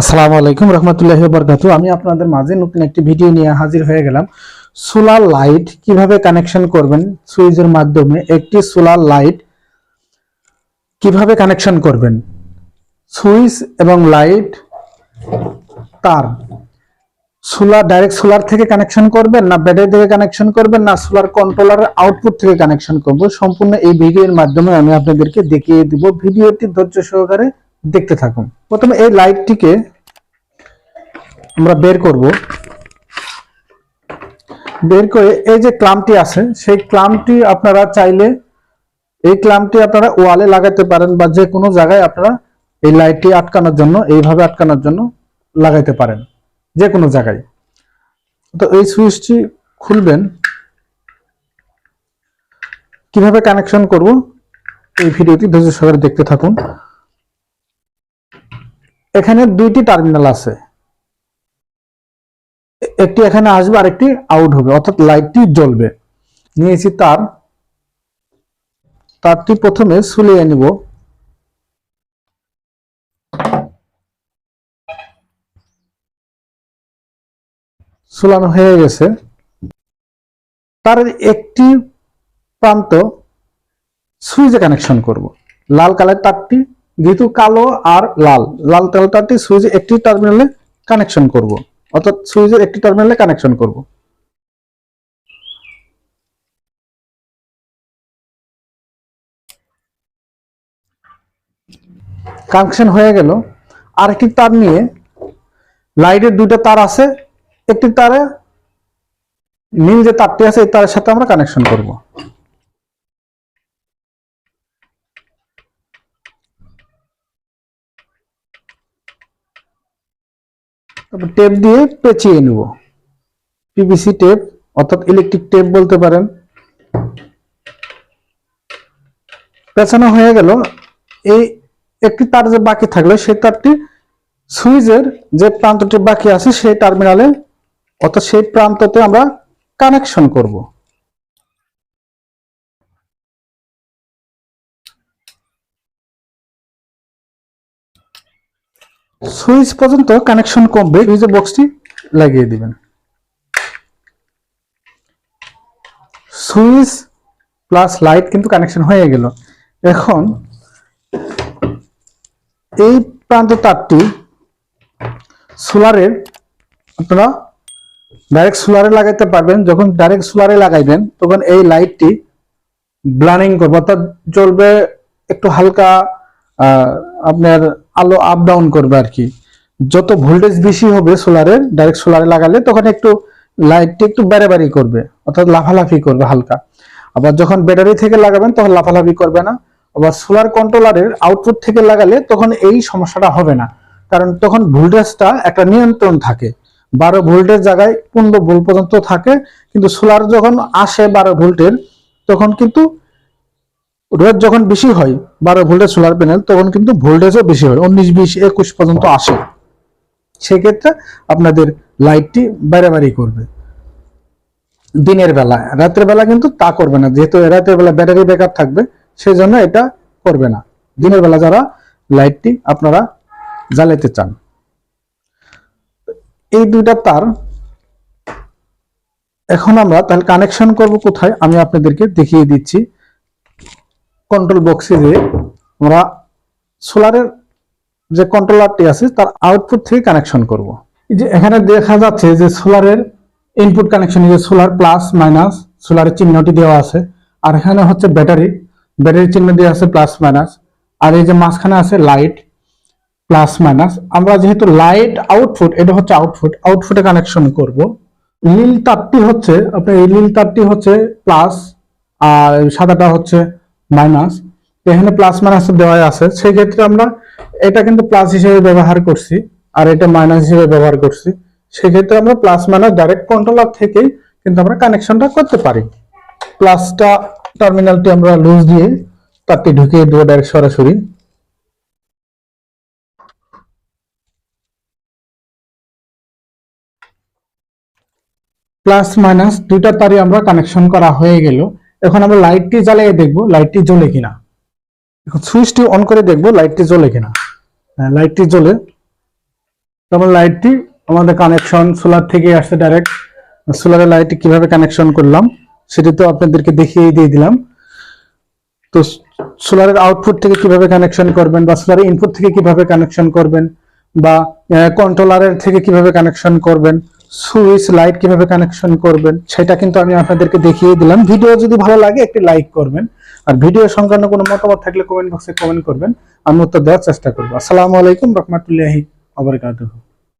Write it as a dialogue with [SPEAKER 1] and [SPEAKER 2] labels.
[SPEAKER 1] আসসালামু আলাইকুম রহমতুল্লাহি বরকাতু আমি আপনাদের মাঝে নতুন একটি ভিডিও নিয়ে হাজির হয়ে গেলাম। সোলার লাইট কীভাবে কানেকশন করবেন? সুইচের মাধ্যমে একটি সোলার লাইট কীভাবে কানেকশন করবেন? সুইচ এবং লাইট তার সোলার, ডাইরেক্ট সোলার থেকে কানেকশন করবেন না ব্যাটারি থেকে কানেকশন করবেন না সোলার কন্ট্রোলার আউটপুট থেকে কানেকশন করব সম্পূর্ণ এই ভিডিওর মাধ্যমে আমি আপনাদেরকে দেখিয়ে দিব। ভিডিওটি ধৈর্য সহকারে দেখতে থাকুন। প্রথমে এই লাইটটিকে আমরা বের করব। বের করে এই যে ক্লামটি আছে, সেই ক্লামটি আপনারা চাইলে, এই ক্লামটি আপনারা ওয়ালে লাগাতে পারেন বা যে কোনো জায়গায় আপনারা এই লাইটটি আটকানোর জন্য, এইভাবে আটকানোর জন্য লাগাইতে পারেন, যে কোনো জায়গায়। তো এই সুইচটি খুলবেন। কীভাবে কানেকশন করব? এই ভিডিওটি ধৈর্য সহকারে দেখতে থাকুন। এখানে দুইটি টার্মিনাল আছে। একটি এখানে আসবে আর একটি আউট হবে, অর্থাৎ লাইটটি জ্বলবে। নিয়েছি তার। তারটি প্রথমে সুলিয়ে নিব। সুলানো হয়ে গেছে। তার একটি প্রান্ত সুইচে কানেকশন করব। লাল কালার তারটি যেহেতু কালো আর লাল লাল কালার তারটি সুইচে একটি টার্মিনালে কানেকশন করব, অর্থাৎ সুইচের একটি টার্মিনালে কানেকশন করব। কানেকশন হয়ে গেল। আরেকটি তার নিয়ে লাইটের দুইটা তার আছে, একটি তারে নীল যে তারটি আছে, এই তারের সাথে আমরা কানেকশন করব। তারপর টেপ দিয়ে পেঁচিয়ে নেব। পিভিসি টেপ অর্থাৎ ইলেকট্রিক টেপ বলতে পারেন। পেঁচানো হয়ে গেল। এই একটি তার যে বাকি থাকল, সেই তারটি সুইচের যে প্রান্তটি বাকি আছে, সেই টার্মিনালে অর্থাৎ সেই প্রান্ততে আমরা কানেকশন করব। সুইচ পর্যন্ত কানেকশন কমবে সুইচের বক্সটি লাগিয়ে দিবেন। সুইচ প্লাস লাইট কিন্তু কানেকশন হয়ে গেল। এখন এই প্রান্ত তারটি সোলারের আপনারা ডাইরেক্ট সোলারে লাগাইতে পারবেন। যখন ডাইরেক্ট সোলারে লাগাইবেন, তখন এই লাইটটি ব্লানিং করবে। অর্থাৎ জ্বলবে একটু হালকা আপনার আলো আপ ডাউন করবে আর কি। যত ভোল্টেজ বেশি হবে সোলারের ডাইরেক্ট সোলারে লাগালে তখন একটু লাইটটি একটু বাড়াবাড়ি করবে, অর্থাৎ লাফালাফি করবে হালকা। আবার যখন ব্যাটারি থেকে লাগাবেন তখন লাফালাফি করবে না। আবার সোলার কন্ট্রোলারের আউটপুট থেকে লাগালে তখন এই সমস্যাটা হবে না। কারণ তখন ভোল্টেজটা একটা নিয়ন্ত্রণ থাকে। বারো ভোল্টের জায়গায় পনেরো ভোল্ট পর্যন্ত থাকে। কিন্তু সোলার যখন আসে বারো ভোল্টের তখন কিন্তু রোদ যখন বেশি হয়, বারো ভোল্টের সোলার প্যানেল তখন কিন্তু ভোল্টেজও বেশি হয়, উনিশ, বিশ, একুশ পর্যন্ত আসে। সেক্ষেত্রে আপনাদের লাইটটি বাড়াবাড়ি করবে। দিনের বেলা, রাতের বেলা কিন্তু তা করবে না, যেহেতু রাতের বেলা ব্যাটারি ব্যাকআপ থাকবে সেই জন্য এটা করবে না। দিনের বেলা যারা লাইটটি আপনারা জ্বালাইতে চান। এই দুইটা তার এখন আমরা তাহলে কানেকশন করব কোথায়, আমি আপনাদেরকে দেখিয়ে দিচ্ছি। কন্ট্রোল বক্সে যে আমরা সোলারের যে কন্ট্রোলারটি আছে, তার আউটপুট থেকে কানেকশন করব। এই যে এখানে দেখা যাচ্ছে যে সোলারের ইনপুট কানেকশন যে সোলার প্লাস মাইনাস সোলারের চিহ্নটি দেওয়া আছে। আর এখানে হচ্ছে ব্যাটারি ব্যাটারির চিহ্ন দেওয়া আছে প্লাস মাইনাস আর এই যে মাঝখানে আছে লাইট প্লাস মাইনাস আমরা যেহেতু লাইট আউটপুট এটা হচ্ছে আউটপুট আউটপুটে কানেকশন করব। নীল তারটি হচ্ছে, আপনার এই নীল তারটি হচ্ছে প্লাস আর সাদাটা হচ্ছে মাইনাস, এখানে প্লাস মাইনাস দেওয়া আছে। সেই আমরা এটা কিন্তু প্লাস হিসেবে ব্যবহার করছি আর এটা মাইনাস হিসেবে ব্যবহার করছি। সেক্ষেত্রে আমরা প্লাস মাইনাস ডাইরেক্ট কন্ট্রোলার থেকেই কিন্তু আমরা কানেকশনটা করতে পারি। প্লাসটা টার্মিনালটি আমরা লুজ দিয়ে তারটি ঢুকিয়ে দেবো ডাইরেক্ট সরাসরি। প্লাস মাইনাস দুইটা তারই আমরা কানেকশন করা হয়ে গেল। এখন আমরা লাইটটি জ্বালিয়ে দেখব লাইটটি জ্বলে কিনা। এখন সুইচটি অন করে দেখব লাইটটি জ্বলে কিনা। হ্যাঁ লাইটটি জ্বলে। তারপর লাইটটি আমাদের কানেকশন সোলার থেকে আসছে ডাইরেক্ট সোলারের লাইটটি কীভাবে কানেকশন করলাম, সেটি তো আপনাদেরকে দেখিয়ে দিয়ে দিলাম। তো সোলারের আউটপুট থেকে কীভাবে কানেকশন করবেন, বা সোলারের ইনপুট থেকে কীভাবে কানেকশন করবেন, বা কন্ট্রোলারের থেকে কীভাবে কানেকশন করবেন সুইচ লাইট কীভাবে কানেকশন করবেন, সেটা কিন্তু আমি আপনাদেরকে দেখিয়ে দিলাম। ভিডিও যদি ভালো লাগে, একটি লাইক করবেন। আর ভিডিও সংক্রান্ত কোনো মতামত থাকলে কমেন্ট বক্সে কমেন্ট করবেন। আমি উত্তর দেওয়ার চেষ্টা করব। আসসালামু আলাইকুম রহমতুল্লাহি আবরকাতুহু